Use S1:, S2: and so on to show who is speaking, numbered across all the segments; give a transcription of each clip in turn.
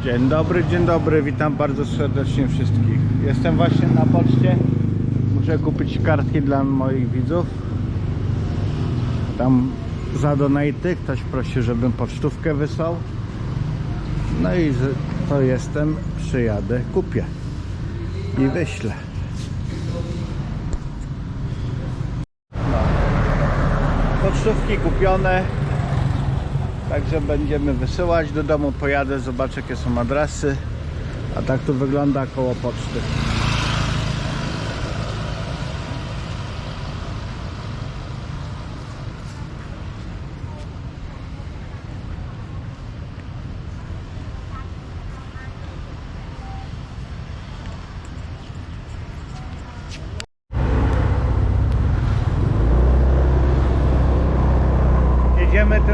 S1: Dzień dobry, dzień dobry, witam bardzo serdecznie wszystkich. Jestem właśnie na poczcie. Muszę kupić kartki dla moich widzów. Tam za donaty ktoś prosi, żebym pocztówkę wysłał. No i to jestem, przyjadę, kupię i wyślę. No. Pocztówki kupione. Także będziemy wysyłać do domu, pojadę, zobaczę jakie są adresy. A tak to wygląda koło poczty.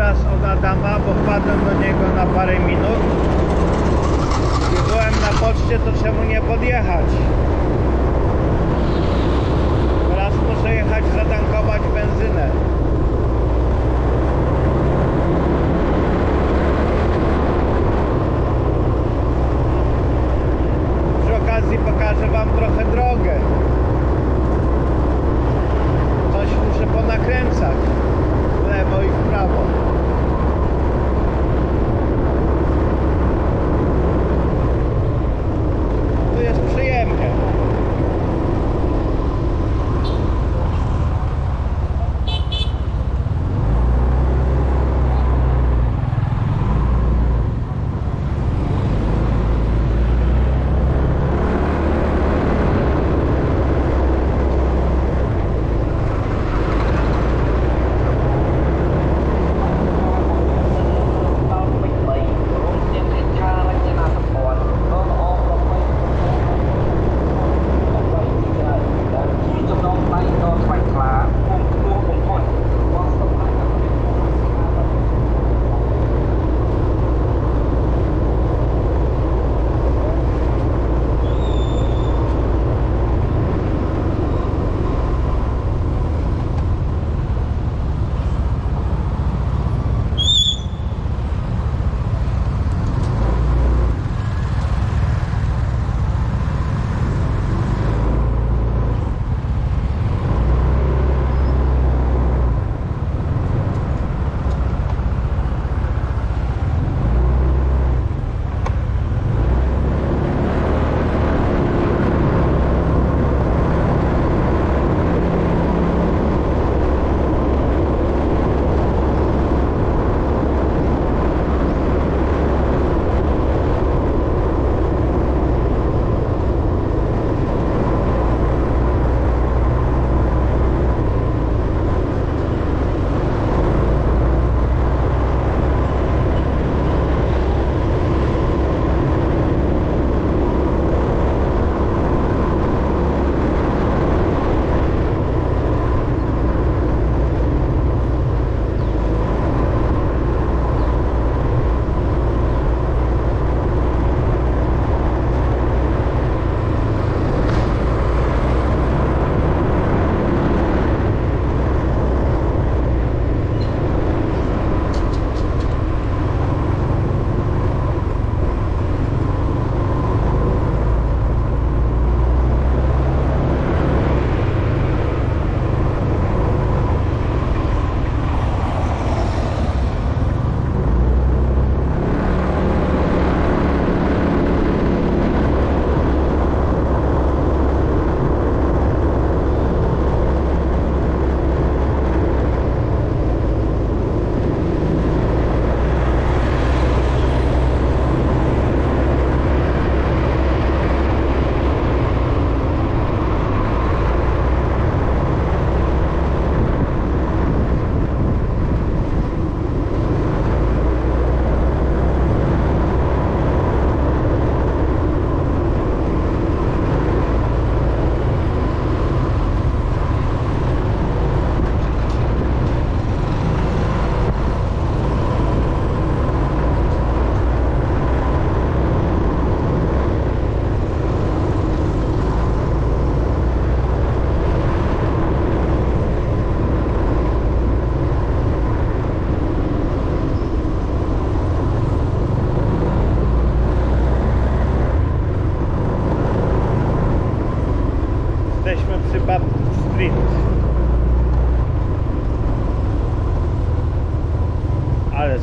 S1: Teraz od Adama, bo wpadłem do niego na parę minut. I byłem na poczcie, to czemu nie podjechać?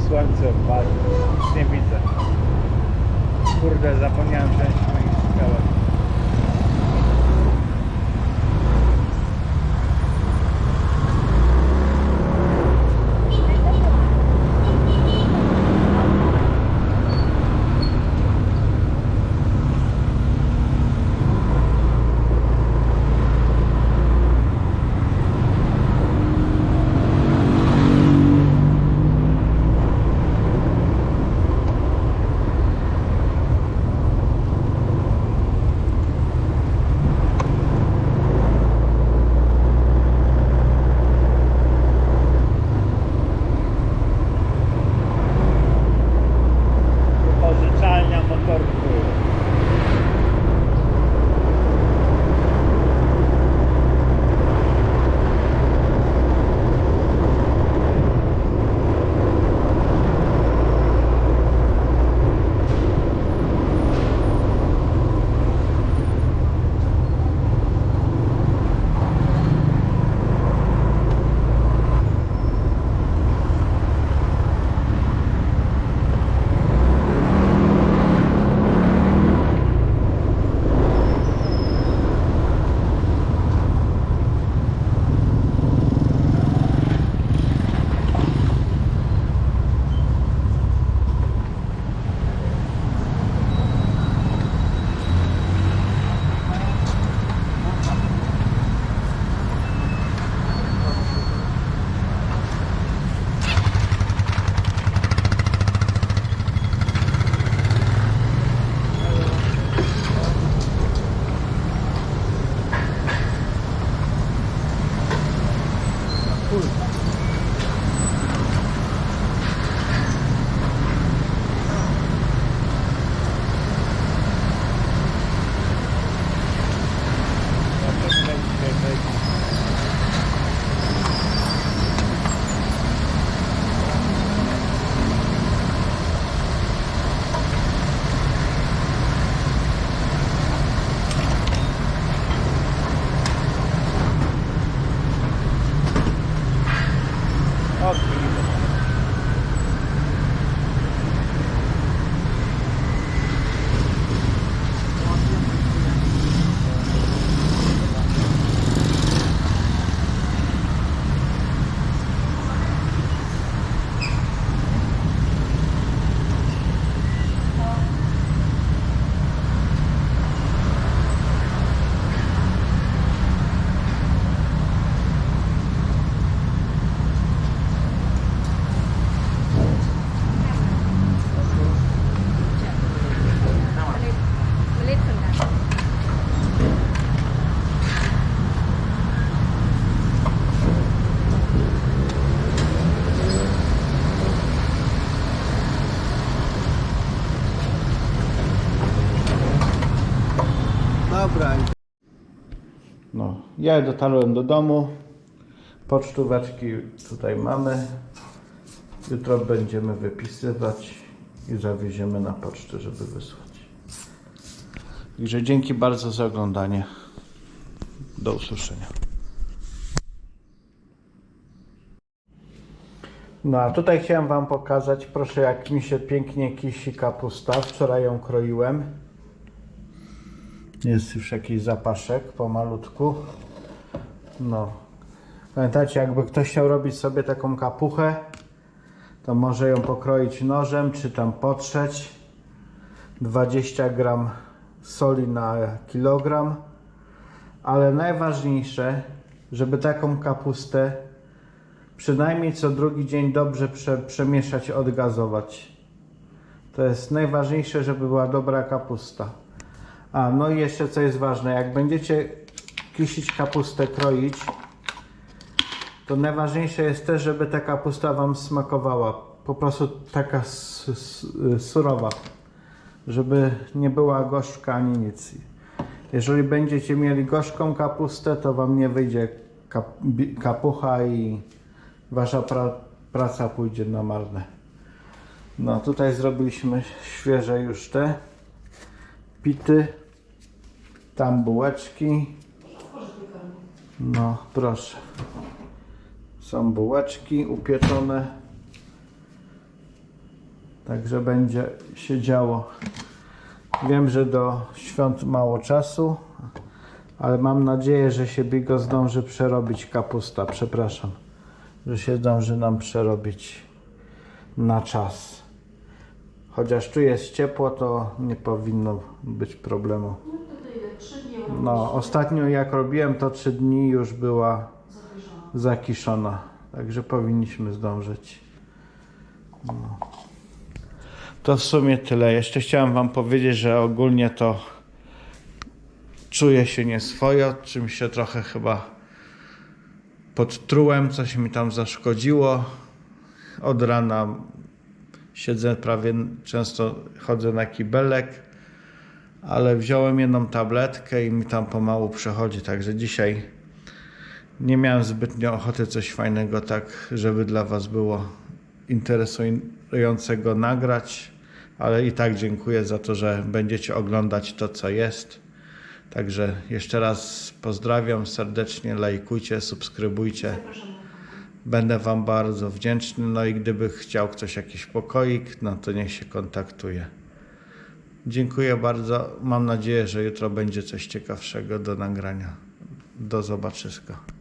S2: Słońce. Nic nie widzę. Kurde, zapomniałem wziąć
S1: ja dotarłem do domu. Pocztóweczki tutaj mamy. Jutro będziemy wypisywać i zawieziemy na pocztę, żeby wysłać. Także dzięki bardzo za oglądanie. Do usłyszenia. No a tutaj chciałem Wam pokazać, proszę jak mi się pięknie kisi kapusta. Wczoraj ją kroiłem. Jest już jakiś zapaszek pomalutku. No. Pamiętacie, jakby ktoś chciał robić sobie taką kapuchę, to może ją pokroić nożem, czy tam potrzeć. 20 gram soli na kilogram. Ale najważniejsze, żeby taką kapustę przynajmniej co drugi dzień dobrze prze, przemieszać, odgazować. To jest najważniejsze, żeby była dobra kapusta. A, no i jeszcze co jest ważne, jak będziecie kisić kapustę, kroić, to najważniejsze jest też, żeby ta kapusta Wam smakowała. Po prostu taka surowa, żeby nie była gorzka ani nic. Jeżeli będziecie mieli gorzką kapustę, to Wam nie wyjdzie kap- kapucha i Wasza pra- praca pójdzie na marne. No tutaj zrobiliśmy świeże już te pity, tam bułeczki. No, proszę. Są bułeczki upieczone. Także będzie się działo. Wiem, że do świąt mało czasu, ale mam nadzieję, że się Bigo zdąży przerobić kapusta. Przepraszam, że się zdąży nam przerobić na czas. Chociaż tu jest ciepło, to nie powinno być problemu.
S3: No to
S1: No, ostatnio jak robiłem, to 3 dni już była zakiszona. Także powinniśmy zdążyć. No. To w sumie tyle. Jeszcze chciałem Wam powiedzieć, że ogólnie to czuję się nieswojo, czym się trochę chyba podtrułem, coś mi tam zaszkodziło. Od rana siedzę prawie, często chodzę na kibelek, ale wziąłem jedną tabletkę i mi tam pomału przechodzi, także dzisiaj nie miałem zbytnio ochoty coś fajnego tak, żeby dla Was było interesującego nagrać, ale i tak dziękuję za to, że będziecie oglądać to, co jest. Także jeszcze raz pozdrawiam serdecznie, lajkujcie, subskrybujcie. Będę Wam bardzo wdzięczny. No i gdyby chciał ktoś jakiś pokoik, no to niech się kontaktuje. Dziękuję bardzo. Mam nadzieję, że jutro będzie coś ciekawszego do nagrania. Do zobaczyska.